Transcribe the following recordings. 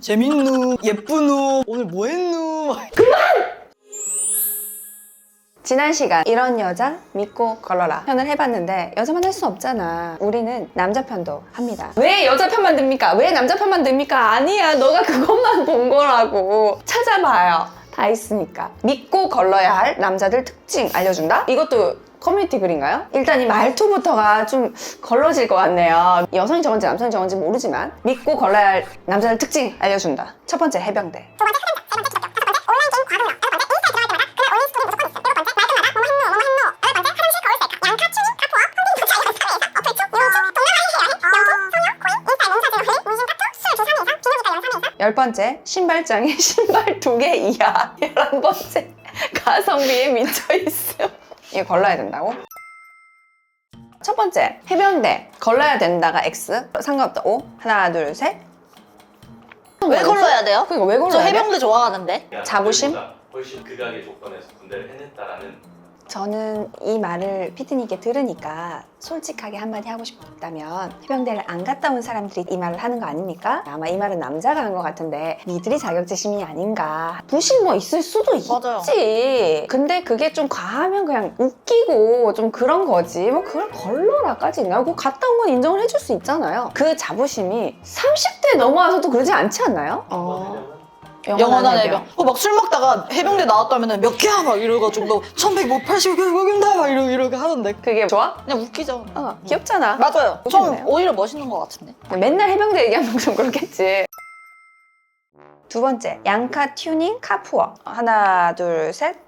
재밌누 예쁘누 오늘 뭐 했누 지난 시간 이런 여자 믿고 걸러라 편을 해봤는데 여자만 할 수 없잖아. 우리는 남자 편도 합니다. 왜 여자 편만 듭니까? 왜 남자 편만 듭니까? 아니야. 너가 그것만 본 거라고. 찾아봐요 다 있으니까 믿고 걸러야 할 남자들 특징 알려준다? 이것도 커뮤니티 글인가요? 일단 이 말투부터가 좀 걸러질 것 같네요 여성이 적은지 남성이 적은지 모르지만 믿고 걸러야 할 남자들 특징 알려준다 첫 번째 해병대 열 번째, 신발장에 신발 두 개 이하. 열한 번째, 가성비에 미쳐 있음. 이거 걸러야 된다고? 첫 번째, 해병대. 걸러야 된다가 X. 상관없다. O. 하나, 둘, 셋. 왜 걸러야 돼요? 그러니까 왜 걸러야 저 돼? 해병대 좋아하는데. 자부심? 훨씬 극악의 조건에서 군대를 해냈다라는 저는 이 말을 피트님께 들으니까 솔직하게 한마디 하고 싶다면 해병대를 안 갔다 온 사람들이 이 말을 하는 거 아닙니까? 아마 이 말은 남자가 한 것 같은데 니들이 자격지심이 아닌가 부심 뭐 있을 수도 맞아요. 있지 근데 그게 좀 과하면 그냥 웃기고 좀 그런 거지 뭐 그걸 걸러라까지 있나? 그거 갔다 온 건 인정을 해줄 수 있잖아요 그 자부심이 30대 넘어와서도 그러지 않지 않나요? 어, 영원한 해병. 어, 막술 먹다가 해병대 나왔다면 몇 개야 막 이러가지고 뭐 1180개국인다 막 이러, 이렇게 하는데 그게 좋아? 그냥 웃기죠. 어 귀엽잖아 맞아요. 웃기네요. 좀 오히려 멋있는 것 같은데. 맨날 해병대 얘기하면 좀 그렇겠지. 두 번째, 양카 튜닝 카푸어. 하나, 둘, 셋.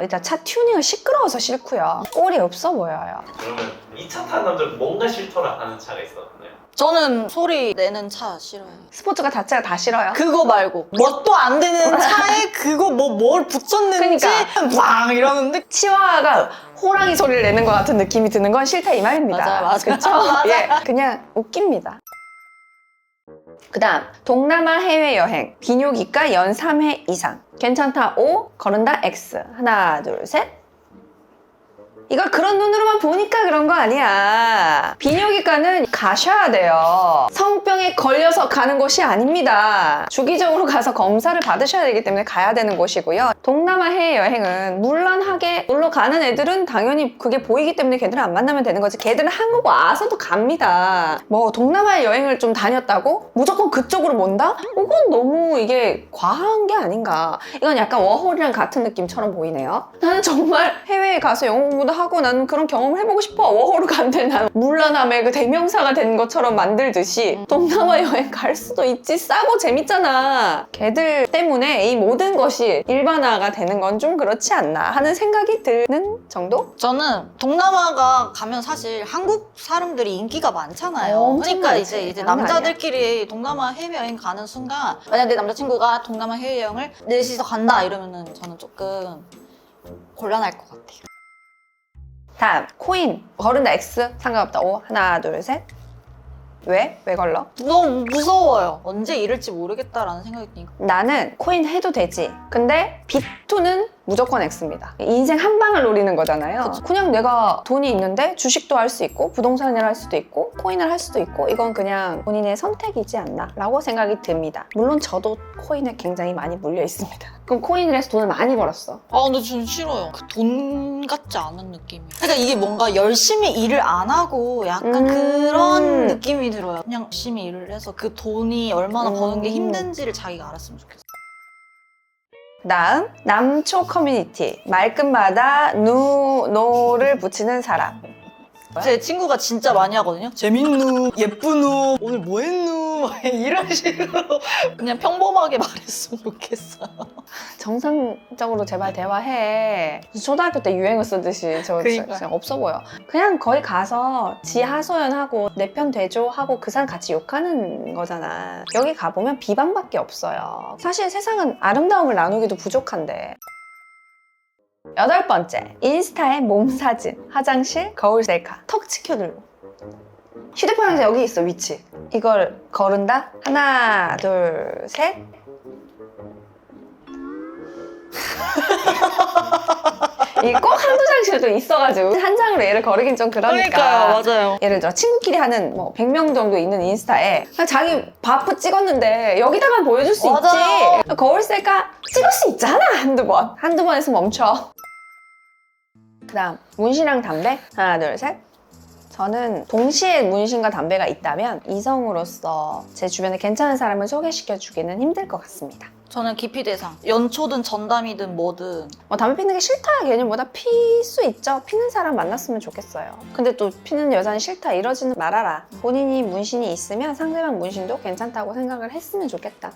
일단 차 튜닝은 시끄러워서 싫고요. 꼴이 없어 보여요. 그러면 이 차 타는 남자는 뭔가 싫더라 하는 차가 있었나요? 저는 소리 내는 차 싫어요. 스포츠가 자체가 다 싫어요. 그거 말고 뭣도 안 되는 차에 그거 뭐 뭘 붙였는지 그러니까. 막 이러는데 치와가 호랑이 소리를 내는 것 같은 느낌이 드는 건 싫다 이 말입니다. 맞아요, 맞아요. 그쵸? 맞아요. 예, 그냥 웃깁니다. 그 다음, 동남아 해외여행. 비뇨기과 연 3회 이상. 괜찮다, O. 거른다, X. 하나, 둘, 셋. 이걸 그런 눈으로만 보니까 그런 거 아니야. 비뇨기과는 가셔야 돼요. 성병에 걸려서 가는 곳이 아닙니다. 주기적으로 가서 검사를 받으셔야 되기 때문에 가야 되는 곳이고요. 동남아 해외 여행은 물란하게 놀러 가는 애들은 당연히 그게 보이기 때문에 걔들은 안 만나면 되는 거지. 걔들은 한국 와서도 갑니다. 뭐 동남아 여행을 좀 다녔다고 무조건 그쪽으로 mon다? 이건 너무 이게 과한 게 아닌가. 이건 약간 워홀이랑 같은 느낌처럼 보이네요. 나는 정말 해외에 가서 영어 공부도 하고 나는 그런 경험을 해보고 싶어. 워홀을 간데 난 물란함의 그 대명사가 된 것처럼 만들듯이 동남아 여행 갈 수도 있지. 싸고 재밌잖아. 걔들 때문에 이 모든 것이 일반화가 되는 건 좀 그렇지 않나 하는 생각이 드는 정도? 저는 동남아가 가면 사실 한국 사람들이 인기가 많잖아요. 엄청 그러니까 많지. 이제 이제 남자들끼리 동남아 해외여행 가는 순간 만약 내 남자친구가 동남아 해외여행을 넷이서 간다 이러면은 저는 조금 곤란할 것 같아요. 다음 코인 거른다 X 상관없다 O 하나 둘 셋. 왜? 왜 걸러? 너무 무서워요. 언제 이럴지 모르겠다라는 생각이 드니까. 나는 코인 해도 되지. 근데 비투는 무조건 X입니다. 인생 한 방을 노리는 거잖아요. 그냥 내가 돈이 있는데 주식도 할 수 있고 부동산을 할 수도 있고 코인을 할 수도 있고 이건 그냥 본인의 선택이지 않나 라고 생각이 듭니다. 물론 저도 코인에 굉장히 많이 물려 있습니다. 그럼 코인을 해서 돈을 많이 벌었어. 아 근데 저는 싫어요. 그 돈 같지 않은 느낌이. 그러니까 이게 뭔가 열심히 일을 안 하고 약간 음. 그런 느낌이 들어요. 그냥 열심히 일을 해서 그 돈이 얼마나 버는 게 음. 힘든지를 자기가 알았으면 좋겠어. 다음 남초 커뮤니티 말끝마다 누, 노를 붙이는 사람. 제 친구가 진짜 많이 하거든요. 재밌누 예쁘누 오늘 뭐 했누 이런 식으로 그냥 평범하게 말했으면 좋겠어요. 정상적으로 제발 대화해. 초등학교 때 유행어 쓰듯이 저 그러니까요. 그냥 없어 보여. 그냥 거기 가서 지 하소연하고 내편 대조 하고 그 사람 같이 욕하는 거잖아. 여기 가보면 비방밖에 없어요. 사실 세상은 아름다움을 나누기도 부족한데. 여덟 번째, 인스타에 몸 사진, 화장실, 거울 셀카, 턱 치켜들고. 휴대폰에서 여기 있어, 위치. 이걸 거른다? 하나, 둘, 셋. 이게 꼭 한두 장씩도 있어가지고 한 장으로 얘를 거르긴 좀 그러니까. 맞아요. 예를 들어 친구끼리 하는 뭐 100명 정도 있는 인스타에 그냥 자기 바프 찍었는데 여기다가 보여줄 수 맞아요. 있지 거울 셀까 찍을 수 있잖아 한두 번 한두 번에서 멈춰 그 다음 문신이랑 담배 하나 둘셋 저는 동시에 문신과 담배가 있다면 이성으로서 제 주변에 괜찮은 사람을 소개시켜 주기는 힘들 것 같습니다 저는 기피 대상. 연초든 전담이든 뭐든. 뭐 담배 피는 게 싫다 개념보다 필수 있죠. 피는 사람 만났으면 좋겠어요. 근데 또 피는 여자는 싫다 이러지는 말아라. 본인이 문신이 있으면 상대방 문신도 괜찮다고 생각을 했으면 좋겠다.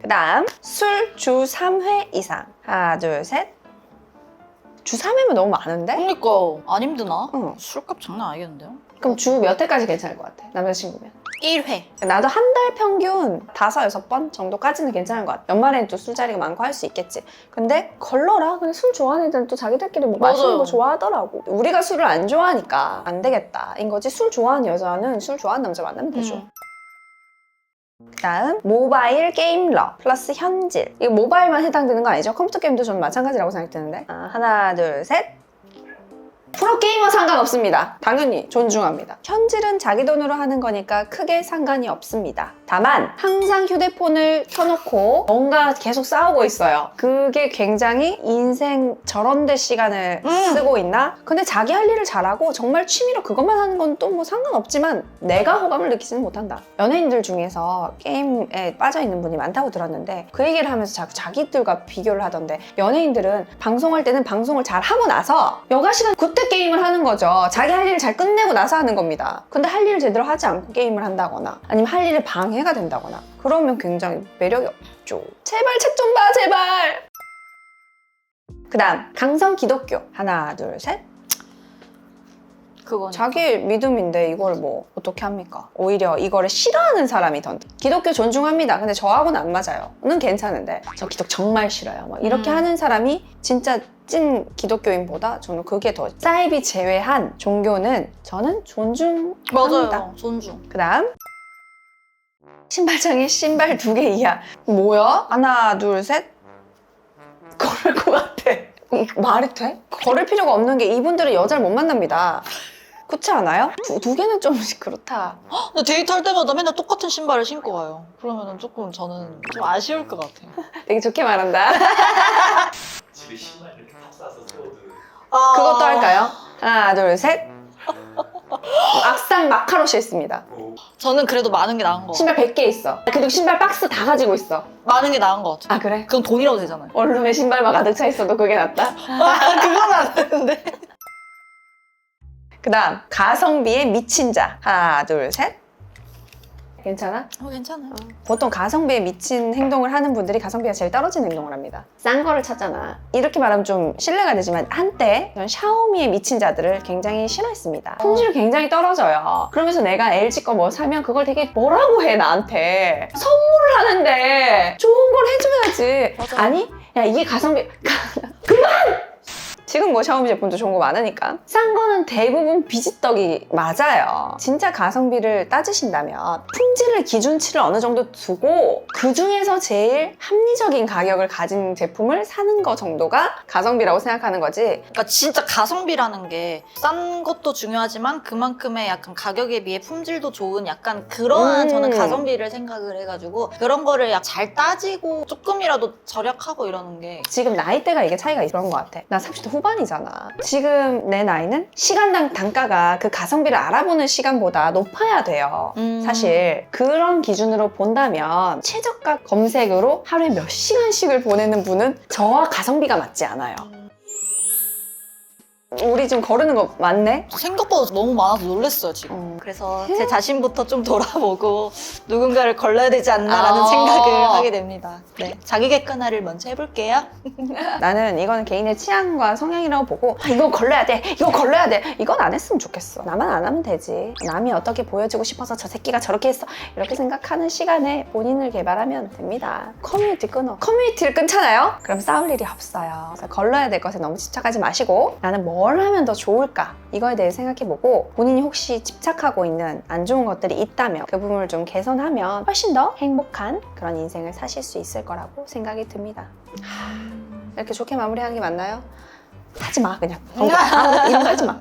그 다음 술 주 3회 이상. 하나 둘 셋. 주 3회면 너무 많은데? 그러니까 안 힘드나? 응. 술값 장난 아니겠는데요? 그럼 주 몇 회까지 괜찮을 것 같아? 남자친구면? 1회. 나도 한 달 평균 다섯 여섯 번 정도까지는 괜찮은 것 같아. 연말엔 또 술자리가 많고 할 수 있겠지. 근데 걸러라. 근데 술 좋아하는 애들은 또 자기들끼리 뭐 마시는 맞아요. 거 좋아하더라고. 우리가 술을 안 좋아하니까 안 되겠다. 인 거지. 술 좋아하는 여자는 술 좋아하는 남자 만나면 되죠. 음. 그다음 모바일 게임러 플러스 현질. 이거 모바일만 해당되는 거 아니죠? 컴퓨터 게임도 저는 마찬가지라고 생각되는데. 아, 하나 둘 셋. 프로게이머 상관없습니다. 당연히 존중합니다. 현질은 자기 돈으로 하는 거니까 크게 상관이 없습니다. 다만 항상 휴대폰을 켜놓고 뭔가 계속 싸우고 있어요. 그게 굉장히 인생 저런데 시간을 음. 쓰고 있나? 근데 자기 할 일을 잘하고 정말 취미로 그것만 하는 건 또 뭐 상관없지만 내가 호감을 느끼지는 못한다. 연예인들 중에서 게임에 빠져있는 분이 많다고 들었는데 그 얘기를 하면서 자꾸 자기들과 비교를 하던데 연예인들은 방송할 때는 방송을 잘 하고 나서 여가 시간 그때 게임을 하는 거죠. 자기 할 일을 잘 끝내고 나서 하는 겁니다. 근데 할 일을 제대로 하지 않고 게임을 한다거나 아니면 할 일에 방해 가 된다거나 그러면 굉장히 매력이 없죠. 제발 책 좀 봐, 제발! 그 다음, 강성 기독교. 하나, 둘, 셋. 그건 자기 믿음인데 이걸 뭐 어떻게 합니까? 오히려 이거를 싫어하는 사람이 더 기독교 존중합니다. 근데 저하고는 안 맞아요. 는 괜찮은데 저 기독 정말 싫어요. 막 이렇게 음. 하는 사람이 진짜 찐 기독교인보다 저는 그게 더 사이비 제외한 종교는 저는 존중합니다. 맞아요. 존중. 그다음 신발장에 신발 두 개 이하 뭐야? 하나 둘 셋 걸을 것 같아. 이 말이 돼? 걸을 필요가 없는 게 이분들은 여자를 못 만납니다. 그렇지 않아요? 두, 두 개는 좀 그렇다. 근데 데이트할 때마다 맨날 똑같은 신발을 신고 가요. 그러면 조금 저는 좀 아쉬울 것 같아요. 되게 좋게 말한다. 집에 신발 이렇게 탑 싸서 세워두는 그것도 할까요? 하나 둘 셋. 악상 마카로 싫습니다. 뭐 저는 그래도 많은 게 나은 거. 신발 100개 있어. 그리고 신발 박스 다 가지고 있어. 많은 게 나은 거 같아요. 아 그래? 그건 돈이라도 되잖아요. 원룸에 신발만 가득 차 있어도 그게 낫다. 아, 그건 안 되는데. 그 다음 가성비에 미친 자 하나 둘 셋 괜찮아? 어, 괜찮아요. 보통 가성비에 미친 행동을 하는 분들이 가성비가 제일 떨어지는 행동을 합니다. 싼 거를 찾잖아. 이렇게 말하면 좀 신뢰가 되지만 한때 전 샤오미에 미친 자들을 굉장히 싫어했습니다. 품질이 굉장히 떨어져요. 그러면서 내가 LG 거 뭐 사면 그걸 되게 뭐라고 해 나한테. 선물을 하는데 좋은 걸 해줘야지. 맞아. 아니 야 이게 가성비 그만 지금 뭐 샤오미 제품도 좋은 거 많으니까 싼 거는 대부분 비지떡이 맞아요 진짜 가성비를 따지신다면 품질을 기준치를 어느 정도 두고 그 중에서 제일 합리적인 가격을 가진 제품을 사는 거 정도가 가성비라고 생각하는 거지 그러니까 진짜 가성비라는 게 싼 것도 중요하지만 그만큼의 약간 가격에 비해 품질도 좋은 약간 그러한 음. 저는 가성비를 생각을 해가지고 그런 거를 약 잘 따지고 조금이라도 절약하고 이러는 게 지금 나이대가 이게 차이가 그런 것 같아. 나 30대 후 반이잖아. 지금 내 나이는 시간당 단가가 그 가성비를 알아보는 시간보다 높아야 돼요. 음. 사실 그런 기준으로 본다면 최저가 검색으로 하루에 몇 시간씩을 보내는 분은 저와 가성비가 맞지 않아요. 우리 좀 거르는 거 맞네? 생각보다 너무 많아서 놀랐어요 지금. 음. 그래서 제 자신부터 좀 돌아보고 누군가를 걸러야 되지 않나라는 아. 생각을 하게 됩니다. 네, 자기 객관화를 먼저 해볼게요. 나는 이거는 개인의 취향과 성향이라고 보고 아, 이거 걸러야 돼 이거 걸러야 돼 이건 안 했으면 좋겠어 나만 안 하면 되지 남이 어떻게 보여주고 싶어서 저 새끼가 저렇게 했어 이렇게 생각하는 시간에 본인을 개발하면 됩니다 커뮤니티 끊어 커뮤니티를 끊잖아요 그럼 싸울 일이 없어요 그래서 걸러야 될 것에 너무 집착하지 마시고 나는 뭘 하면 더 좋을까? 이거에 대해 생각해보고 본인이 혹시 집착하고 있는 안 좋은 것들이 있다면 그 부분을 좀 개선하면 훨씬 더 행복한 그런 인생을 사실 수 있을 거라고 생각이 듭니다. 이렇게 좋게 마무리하는 게 맞나요? 하지 마 그냥. 아무것도 이런 거 하지 마